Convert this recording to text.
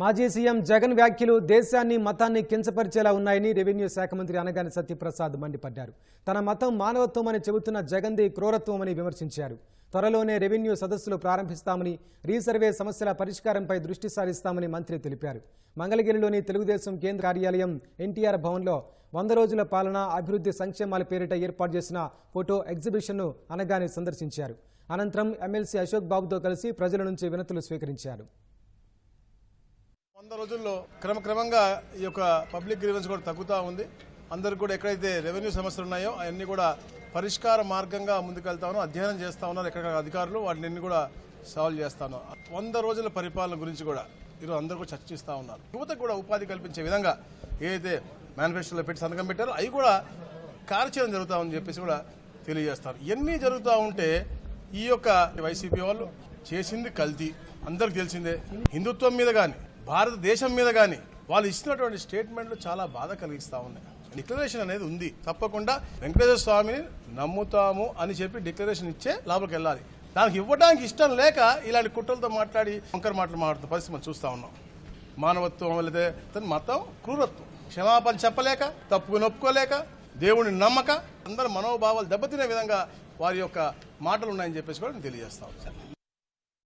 మాజీ సీఎం జగన్ వ్యాఖ్యలు దేశాన్ని మతాన్ని కించపరిచేలా ఉన్నాయని రెవెన్యూ శాఖ మంత్రి అనగాని సత్యప్రసాద్ మండిపడ్డారు. తన మతం మానవత్వం అని చెబుతున్న జగన్ది క్రూరత్వమని విమర్శించారు. త్వరలోనే రెవెన్యూ సదస్సులు ప్రారంభిస్తామని రీసర్వే సమస్యల పరిష్కారంపై దృష్టి సారిస్తామని మంత్రి తెలిపారు. మంగళగిరిలోని తెలుగుదేశం కేంద్ర కార్యాలయం ఎన్టీఆర్ భవన్లో వంద రోజుల పాలన అభివృద్ధి సంక్షేమాల పేరిట ఏర్పాటు చేసిన ఫోటో ఎగ్జిబిషన్ను అనగాని సందర్శించారు. అనంతరం ఎమ్మెల్సీ అశోక్ బాబుతో కలిసి ప్రజల నుంచి వినతులు స్వీకరించారు. వంద రోజుల్లో క్రమక్రమంగా ఈ యొక్క పబ్లిక్ గ్రీవెన్స్ కూడా తగ్గుతూ ఉంది. అందరు కూడా ఎక్కడైతే రెవెన్యూ సమస్యలు ఉన్నాయో అవన్నీ కూడా పరిష్కార మార్గంగా ముందుకెళ్తాను అధ్యయనం చేస్తా ఉన్నారు ఎక్కడ అధికారులు వాటిని కూడా సాల్వ్ చేస్తాను వంద రోజుల పరిపాలన గురించి కూడా ఈరోజు అందరూ కూడా చర్చిస్తూ ఉన్నారు. యువతకు కూడా ఉపాధి కల్పించే విధంగా ఏదైతే మేనిఫెస్టోలో పెట్టి సంతకం పెట్టారో అవి కూడా కార్యచరణ జరుగుతూ ఉందని చెప్పేసి కూడా తెలియజేస్తారు. ఇవన్నీ జరుగుతూ ఉంటే ఈ యొక్క వైసీపీ వాళ్ళు చేసింది కల్తీ. అందరికి తెలిసిందే. హిందుత్వం మీద కానీ భారతదేశం మీద కానీ వాళ్ళు ఇచ్చినటువంటి స్టేట్మెంట్లు చాలా బాధ కలిగిస్తా ఉన్నాయి. డిక్లరేషన్ అనేది ఉంది. తప్పకుండా వెంకటేశ్వర స్వామిని నమ్ముతాము అని చెప్పి డిక్లరేషన్ ఇచ్చే లోపలికి వెళ్ళాలి. దానికి ఇవ్వడానికి ఇష్టం లేక ఇలాంటి కుట్రలతో మాట్లాడి వంకర మాటలు మాట్లాడుతున్న పరిస్థితి మనం చూస్తా ఉన్నాం. మానవత్వం లేదా తన మతం క్రూరత్వం. క్షమాపణ చెప్పలేక తప్పు నొప్పుకోలేక దేవుడిని నమ్మక అందరి మనోభావాలు దెబ్బతినే విధంగా వారి యొక్క మాటలు ఉన్నాయని చెప్పేసి కూడా నేను తెలియజేస్తాను